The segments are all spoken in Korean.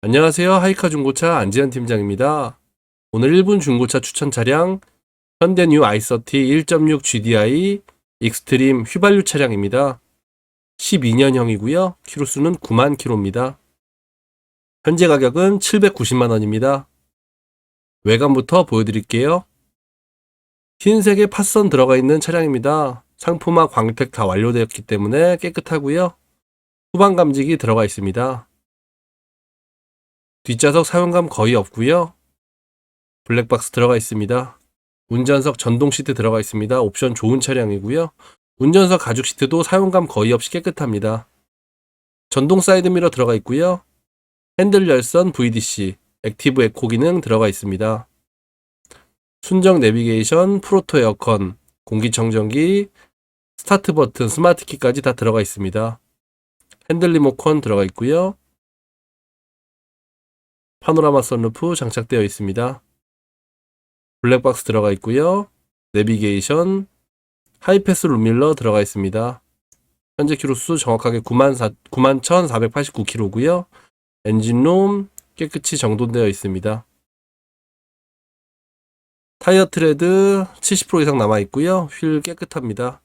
안녕하세요. 하이카 중고차 안지현 팀장입니다. 오늘 1분 중고차 추천 차량 현대 뉴 i30 1.6 GDI 익스트림 휘발유 차량입니다. 12년형이고요. 키로수는 9만 킬로입니다. 현재 가격은 790만 원입니다. 외관부터 보여드릴게요. 흰색의 팥선 들어가 있는 차량입니다. 상품화 광택 다 완료되었기 때문에 깨끗하고요. 후방 감직이 들어가 있습니다. 뒷좌석 사용감 거의 없고요. 블랙박스 들어가 있습니다. 운전석 전동 시트 들어가 있습니다. 옵션 좋은 차량이고요. 운전석 가죽 시트도 사용감 거의 없이 깨끗합니다. 전동 사이드미러 들어가 있고요. 핸들 열선 VDC, 액티브 에코 기능 들어가 있습니다. 순정 내비게이션, 프로토 에어컨, 공기청정기, 스타트 버튼, 스마트 키까지 다 들어가 있습니다. 핸들 리모컨 들어가 있고요. 파노라마 선루프 장착되어 있습니다. 블랙박스 들어가 있고요. 내비게이션, 하이패스 룸밀러 들어가 있습니다. 현재 키로수 정확하게 9만 4, 9만 1,489km고요. 엔진룸 깨끗이 정돈되어 있습니다. 타이어 트레드 70% 이상 남아 있고요. 휠 깨끗합니다.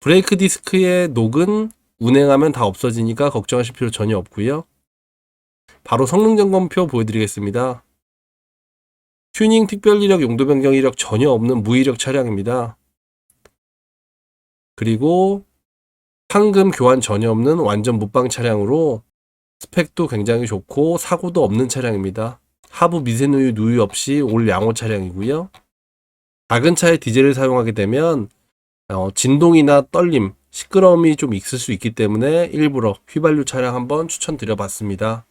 브레이크 디스크의 녹은 운행하면 다 없어지니까 걱정하실 필요 전혀 없고요. 바로 성능 점검표 보여드리겠습니다. 튜닝 특별 이력 용도 변경 이력 전혀 없는 무이력 차량입니다. 그리고 황금 교환 전혀 없는 완전 무빵 차량으로 스펙도 굉장히 좋고 사고도 없는 차량입니다. 하부 미세누유 누유 없이 올 양호 차량이고요. 작은 차에 디젤을 사용하게 되면 어, 진동이나 떨림, 시끄러움이 좀 있을 수 있기 때문에 일부러 휘발유 차량 한번 추천드려 봤습니다.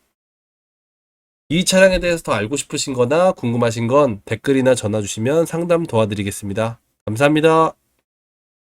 이 차량에 대해서 더 알고 싶으신 거나 궁금하신 건 댓글이나 전화 주시면 상담 도와드리겠습니다. 감사합니다.